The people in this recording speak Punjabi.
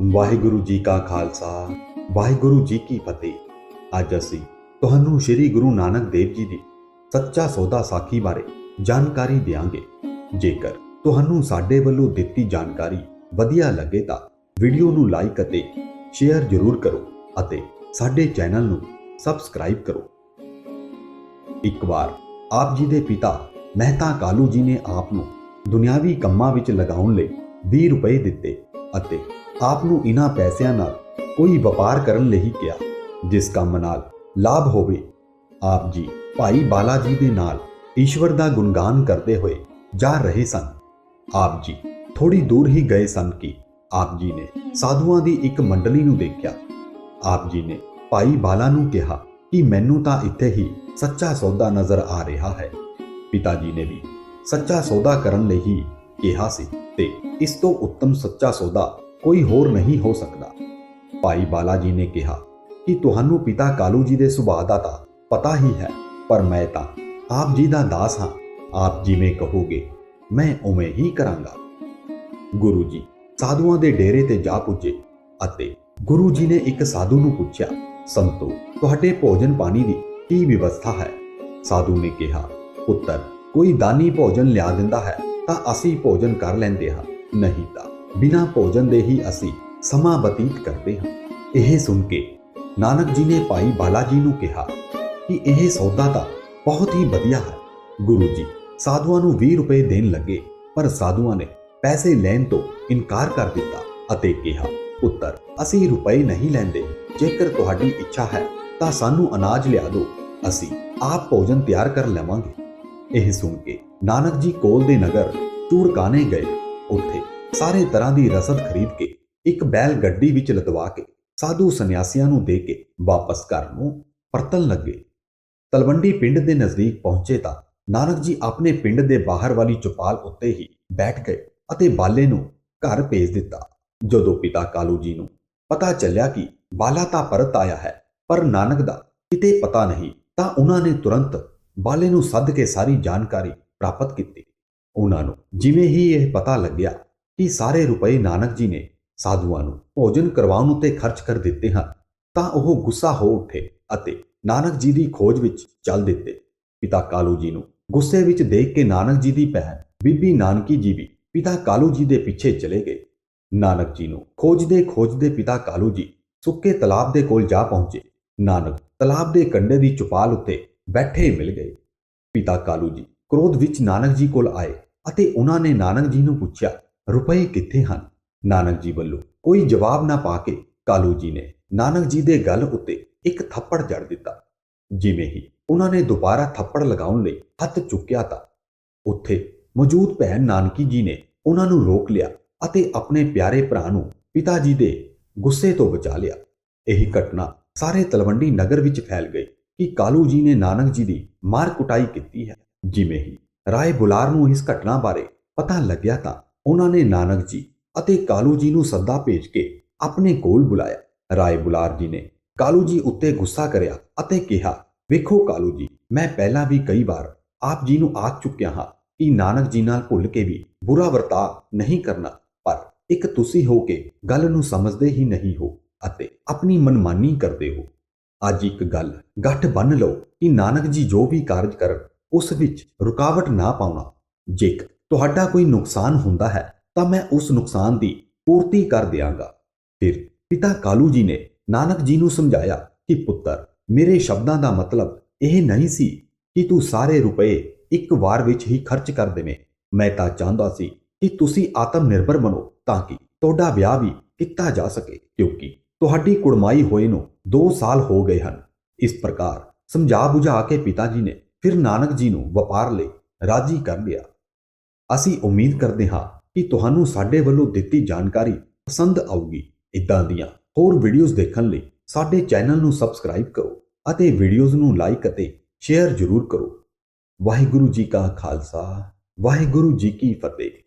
ਵਾਹਿਗੁਰੂ ਜੀ ਕਾ ਖਾਲਸਾ, ਵਾਹਿਗੁਰੂ ਜੀ ਕੀ ਫਤਿਹ। ਅੱਜ ਅਸੀਂ ਤੁਹਾਨੂੰ ਸ੍ਰੀ ਗੁਰੂ ਨਾਨਕ ਦੇਵ ਜੀ ਦੀ ਸੱਚਾ ਸੌਦਾ ਸਾਖੀ ਬਾਰੇ ਜਾਣਕਾਰੀ ਦਿਆਂਗੇ। ਜੇਕਰ ਤੁਹਾਨੂੰ ਸਾਡੇ ਵੱਲੋਂ ਦਿੱਤੀ ਜਾਣਕਾਰੀ ਵਧੀਆ ਲੱਗੇ ਤਾਂ ਵੀਡੀਓ ਨੂੰ ਲਾਈਕ ਅਤੇ ਸ਼ੇਅਰ ਜ਼ਰੂਰ ਕਰੋ ਅਤੇ ਸਾਡੇ ਚੈਨਲ ਨੂੰ ਸਬਸਕ੍ਰਾਈਬ ਕਰੋ। ਇੱਕ ਵਾਰ ਆਪ ਜੀ ਦੇ ਪਿਤਾ ਮਹਿਤਾ ਕਾਲੂ ਜੀ ਨੇ ਆਪ ਨੂੰ ਦੁਨਿਆਵੀ ਕੰਮਾਂ ਵਿੱਚ ਲਗਾਉਣ ਲਈ 20 ਰੁਪਏ ਦਿੱਤੇ। ਅਤੇ ਆਪ ਨੂੰ ਇਨ੍ਹਾਂ ਪੈਸਿਆਂ ਨਾਲ ਕੋਈ ਵਪਾਰ ਕਰਨ ਲਈ ਕਿਹਾ, ਜਿਸ ਕੰਮ ਨਾਲ ਲਾਭ ਹੋਵੇ। ਆਪ ਜੀ ਭਾਈ ਬਾਲਾ ਜੀ ਦੇ ਨਾਲ ਈਸ਼ਵਰ ਦਾ ਗੁਣਗਾਨ ਕਰਦੇ ਹੋਏ ਜਾ ਰਹੇ ਸਨ। ਆਪ ਜੀ ਥੋੜੀ ਦੂਰ ਹੀ ਗਏ ਸਨ ਕਿ ਆਪ ਜੀ ਨੇ ਸਾਧੂਆਂ ਦੀ ਇੱਕ ਮੰਡਲੀ ਨੂੰ ਦੇਖਿਆ। ਆਪ ਜੀ ਨੇ ਭਾਈ ਬਾਲਾ ਨੂੰ ਕਿਹਾ ਕਿ ਮੈਨੂੰ ਤਾਂ ਇੱਥੇ ਹੀ ਸੱਚਾ ਸੌਦਾ ਨਜ਼ਰ ਆ ਰਿਹਾ ਹੈ। ਪਿਤਾ ਜੀ ਨੇ ਵੀ ਸੱਚਾ ਸੌਦਾ ਕਰਨ ਲਈ ਹੀ ਕਿਹਾ ਸੀ ਤੇ ਇਸ ਤੋਂ ਉੱਤਮ ਸੱਚਾ ਸੌਦਾ ਕੋਈ ਹੋਰ ਨਹੀਂ ਹੋ ਸਕਦਾ। ਭਾਈ ਬਾਲਾ ਜੀ ਨੇ ਕਿਹਾ ਕਿ ਤੁਹਾਨੂੰ ਪਿਤਾ ਕਾਲੂ ਜੀ ਦੇ ਸੁਭਾਅ ਦਾ ਤਾਂ ਪਤਾ ਹੀ ਹੈ, ਪਰ ਮੈਂ ਤਾਂ ਆਪ ਜੀ ਦਾ ਦਾਸ ਹਾਂ। ਆਪ ਜਿਵੇਂ ਕਹੋਗੇ, ਮੈਂ ਉਵੇਂ ਹੀ ਕਰਾਂਗਾ। ਗੁਰੂ ਜੀ ਸਾਧੂਆਂ ਦੇ ਡੇਰੇ ਤੇ ਜਾ ਪੁੱਜੇ ਅਤੇ ਗੁਰੂ ਜੀ ਨੇ ਇੱਕ ਸਾਧੂ ਨੂੰ ਪੁੱਛਿਆ, ਸੰਤੋ, ਤੁਹਾਡੇ ਭੋਜਨ ਪਾਣੀ ਦੀ ਕੀ ਵਿਵਸਥਾ ਹੈ? ਸਾਧੂ ਨੇ ਕਿਹਾ, ਪੁੱਤਰ, ਕੋਈ ਦਾਨੀ ਭੋਜਨ ਲਿਆ ਦਿੰਦਾ ਹੈ। ਤਾਂ ਅਸੀਂ ਭੋਜਨ ਕਰ ਲੈਂਦੇ ਹਾਂ, ਨਹੀਂ ਤਾਂ ਬਿਨਾਂ ਭੋਜਨ ਦੇ ਹੀ ਅਸੀਂ ਸਮਾਂ ਬਤੀਤ ਕਰਦੇ ਹਾਂ। ਇਹ ਸੁਣ ਕੇ ਨਾਨਕ ਜੀ ਨੇ ਭਾਈ ਬਾਲਾ ਜੀ ਨੂੰ ਕਿਹਾ ਕਿ ਇਹ ਸੌਦਾ ਤਾਂ ਬਹੁਤ ਹੀ ਵਧੀਆ ਹੈ। ਗੁਰੂ ਜੀ ਸਾਧੂਆਂ ਨੂੰ 20 ਰੁਪਏ ਦੇਣ ਲੱਗੇ, ਪਰ ਸਾਧੂਆਂ ਨੇ ਪੈਸੇ ਲੈਣ ਤੋਂ ਇਨਕਾਰ ਕਰ ਦਿੱਤਾ ਅਤੇ ਕਿਹਾ, ਪੁੱਤਰ, ਅਸੀਂ ਰੁਪਏ ਨਹੀਂ ਲੈਂਦੇ। ਜੇਕਰ ਤੁਹਾਡੀ ਇੱਛਾ ਹੈ ਤਾਂ ਸਾਨੂੰ ਅਨਾਜ ਲਿਆ ਦਿਓ। ਅਸੀਂ ਆਪ ਭੋਜਨ ਤਿਆਰ ਕਰ ਲਵਾਂਗੇ। ਇਹ ਸੁਣ ਕੇ ਨਾਨਕ ਜੀ ਕੋਲ ਦੇ ਨਗਰ ਚੂੜਕਾਨੇ ਗਏ। ਉੱਥੇ ਸਾਰੇ ਤਰ੍ਹਾਂ ਦੀ ਰਸਦ ਖਰੀਦ ਕੇ ਇੱਕ ਬੈਲ ਗੱਡੀ ਵਿੱਚ ਲਦਵਾ ਕੇ ਸਾਧੂ ਸੰਨਿਆਸੀਆਂ ਨੂੰ ਦੇ ਕੇ ਵਾਪਸ ਘਰ ਨੂੰ ਪਰਤਣ ਲੱਗੇ। ਤਲਵੰਡੀ ਪਿੰਡ ਦੇ ਨਜ਼ਦੀਕ ਪਹੁੰਚੇ ਤਾਂ ਨਾਨਕ ਜੀ ਆਪਣੇ ਪਿੰਡ ਦੇ ਬਾਹਰ ਵਾਲੀ ਚੁਪਾਲ ਉੱਤੇ ਹੀ ਬੈਠ ਗਏ ਅਤੇ ਬਾਲੇ ਨੂੰ ਘਰ ਭੇਜ ਦਿੱਤਾ। ਜਦੋਂ ਪਿਤਾ ਕਾਲੂ ਜੀ ਨੂੰ ਪਤਾ ਚੱਲਿਆ ਕਿ ਬਾਲਾ ਤਾਂ ਪਰਤ ਆਇਆ ਹੈ, ਪਰ ਨਾਨਕ ਦਾ ਕਿਤੇ ਪਤਾ ਨਹੀਂ ਤਾਂ ਉਹਨਾਂ ਨੇ ਤੁਰੰਤ ਬਾਲੇ ਨੂੰ ਸੱਦ ਕੇ ਸਾਰੀ ਜਾਣਕਾਰੀ ਪ੍ਰਾਪਤ ਕੀਤੀ। ਉਹਨਾਂ ਨੂੰ ਜਿਵੇਂ ਹੀ ਇਹ ਪਤਾ ਲੱਗਿਆ ਕਿ ਸਾਰੇ ਰੁਪਏ ਨਾਨਕ ਜੀ ਨੇ ਸਾਧੂਆਂ ਨੂੰ ਭੋਜਨ ਕਰਵਾਉਣ ਉੱਤੇ ਖਰਚ ਕਰ ਦਿੱਤੇ ਹਨ, ਤਾਂ ਉਹ ਗੁੱਸਾ ਹੋ ਉੱਠੇ ਅਤੇ ਨਾਨਕ ਜੀ ਦੀ ਖੋਜ ਵਿੱਚ ਚੱਲ ਦਿੱਤੇ। ਪਿਤਾ ਕਾਲੂ ਜੀ ਨੂੰ ਗੁੱਸੇ ਵਿੱਚ ਦੇਖ ਕੇ ਨਾਨਕ ਜੀ ਦੀ ਭੈਣ ਬੀਬੀ ਨਾਨਕੀ ਜੀ ਵੀ ਪਿਤਾ ਕਾਲੂ ਜੀ ਦੇ ਪਿੱਛੇ ਚਲੇ ਗਏ। ਨਾਨਕ ਜੀ ਨੂੰ ਖੋਜਦੇ ਖੋਜਦੇ ਪਿਤਾ ਕਾਲੂ ਜੀ ਸੁੱਕੇ ਤਲਾਬ ਦੇ ਕੋਲ ਜਾ ਪਹੁੰਚੇ। ਨਾਨਕ ਤਲਾਬ ਦੇ ਕੰਢੇ ਦੀ ਚੁਪਾਲ ਉੱਤੇ ਬੈਠੇ ਮਿਲ ਗਏ। ਪਿਤਾ ਕਾਲੂ ਜੀ, ਕ੍ਰੋਧ ਵਿੱਚ ਨਾਨਕ ਜੀ ਕੋਲ ਆਏ ਅਤੇ ਉਹਨਾਂ ਨੇ ਨਾਨਕ ਜੀ ਨੂੰ ਪੁੱਛਿਆ, ਰੁਪਏ ਕਿੱਥੇ ਹਨ? ਨਾਨਕ ਜੀ ਵੱਲੋਂ, ਕੋਈ ਜਵਾਬ ਨਾ ਪਾ ਕੇ, ਕਾਲੂ ਜੀ ਨੇ ਨਾਨਕ ਜੀ ਦੇ ਗਲ ਉੱਤੇ ਇੱਕ ਥੱਪੜ ਜੜ ਦਿੱਤਾ। ਜਿਵੇਂ ਹੀ ਉਹਨਾਂ ਨੇ ਦੁਬਾਰਾ ਥੱਪੜ ਲਗਾਉਣ ਲਈ ਹੱਥ ਚੁੱਕਿਆ ਤਾਂ ਉੱਥੇ ਮੌਜੂਦ ਭੈਣ ਨਾਨਕੀ ਜੀ ਨੇ ਉਹਨਾਂ ਨੂੰ ਰੋਕ ਲਿਆ ਅਤੇ ਆਪਣੇ ਪਿਆਰੇ ਭਰਾ ਨੂੰ ਪਿਤਾ ਜੀ ਦੇ ਗੁੱਸੇ ਤੋਂ ਬਚਾ ਲਿਆ। ਇਹ ਘਟਨਾ ਸਾਰੇ ਤਲਵੰਡੀ ਨਗਰ ਵਿੱਚ ਫੈਲ ਗਈ। ਕਿ ਕਾਲੂ ਜੀ ਨੇ ਨਾਨਕ ਜੀ ਦੀ ਮਾਰ ਕੁਟਾਈ ਕੀਤੀ ਹੈ। ਜਿਵੇਂ ਹੀ ਰਾਏ ਬੁਲਾਰ ਨੂੰ ਇਸ ਘਟਨਾ ਬਾਰੇ ਪਤਾ ਲੱਗਿਆ ਤਾਂ ਉਹਨਾਂ ਨੇ ਨਾਨਕ ਜੀ ਅਤੇ ਕਾਲੂ ਜੀ ਨੂੰ ਸੱਦਾ ਭੇਜ ਕੇ ਆਪਣੇ ਕੋਲ ਬੁਲਾਇਆ। ਰਾਏ ਬੁਲਾਰ ਜੀ ਨੇ ਕਾਲੂ ਜੀ ਉੱਤੇ ਗੁੱਸਾ ਕਰਿਆ ਅਤੇ ਕਿਹਾ, ਵੇਖੋ ਕਾਲੂ ਜੀ, ਮੈਂ ਪਹਿਲਾਂ ਵੀ ਕਈ ਵਾਰ ਆਪ ਜੀ ਨੂੰ ਆਖ ਚੁੱਕਿਆ ਹਾਂ ਕਿ ਨਾਨਕ ਜੀ ਨਾਲ ਭੁੱਲ ਕੇ ਵੀ ਬੁਰਾ ਵਰਤਾਅ ਨਹੀਂ ਕਰਨਾ, ਪਰ ਇੱਕ ਤੁਸੀਂ ਹੋ ਕੇ ਗੱਲ ਨੂੰ ਸਮਝਦੇ ਹੀ ਨਹੀਂ ਹੋ ਅਤੇ ਆਪਣੀ ਮਨਮਾਨੀ ਕਰਦੇ ਹੋ। ਅੱਜ ਇੱਕ ਗੱਲ ਗੱਠ ਬੰਨ ਲਓ ਕਿ ਨਾਨਕ ਜੀ ਜੋ ਵੀ ਕਾਰਜ ਕਰਨ, ਉਸ ਵਿੱਚ ਰੁਕਾਵਟ ਨਾ ਪਾਉਣਾ। ਜੇਕਰ ਤੁਹਾਡਾ ਕੋਈ ਨੁਕਸਾਨ ਹੁੰਦਾ ਹੈ, ਤਾਂ ਮੈਂ ਉਸ ਨੁਕਸਾਨ ਦੀ ਪੂਰਤੀ ਕਰ ਦਿਆਂਗਾ। ਫਿਰ ਪਿਤਾ ਕਾਲੂ ਜੀ ਨੇ ਨਾਨਕ ਜੀ ਨੂੰ ਸਮਝਾਇਆ ਕਿ, ਪੁੱਤਰ, ਮੇਰੇ ਸ਼ਬਦਾਂ ਦਾ ਮਤਲਬ ਇਹ ਨਹੀਂ ਸੀ ਕਿ ਤੂੰ ਸਾਰੇ ਰੁਪਏ ਇੱਕ ਵਾਰ ਵਿੱਚ ਹੀ ਖਰਚ ਕਰ ਦੇਵੇਂ। ਮੈਂ ਤਾਂ ਚਾਹੁੰਦਾ ਸੀ ਕਿ ਤੁਸੀਂ ਆਤਮ ਨਿਰਭਰ ਬਣੋ, ਤਾਂ ਕਿ ਤੁਹਾਡਾ ਵਿਆਹ ਵੀ ਕੀਤਾ ਜਾ ਸਕੇ, ਕਿਉਂਕਿ ਤੁਹਾਡੀ ਕੁੜਮਾਈ ਹੋਏ ਨੂੰ 2 ਸਾਲ ਹੋ ਗਏ ਹਨ। ਇਸ ਪ੍ਰਕਾਰ ਸਮਝਾ ਬੁਝਾ ਕੇ ਪਿਤਾ ਜੀ ਨੇ ਫਿਰ ਨਾਨਕ ਜੀ ਨੂੰ ਵਪਾਰ ਲਈ ਰਾਜੀ ਕਰ ਲਿਆ। ਅਸੀਂ ਉਮੀਦ ਕਰਦੇ ਹਾਂ ਕਿ ਤੁਹਾਨੂੰ ਸਾਡੇ ਵੱਲੋਂ ਦਿੱਤੀ ਜਾਣਕਾਰੀ ਪਸੰਦ ਆਊਗੀ। ਇਦਾਂ ਦੀਆਂ ਹੋਰ ਵੀਡੀਓਜ਼ ਦੇਖਣ ਲਈ ਸਾਡੇ ਚੈਨਲ ਨੂੰ ਸਬਸਕ੍ਰਾਈਬ ਕਰੋ ਅਤੇ ਵੀਡੀਓਜ਼ ਨੂੰ ਲਾਈਕ ਅਤੇ ਸ਼ੇਅਰ ਜ਼ਰੂਰ ਕਰੋ। ਵਾਹਿਗੁਰੂ ਜੀ ਕਾ ਖਾਲਸਾ, ਵਾਹਿਗੁਰੂ ਜੀ ਕੀ ਫਤਿਹ।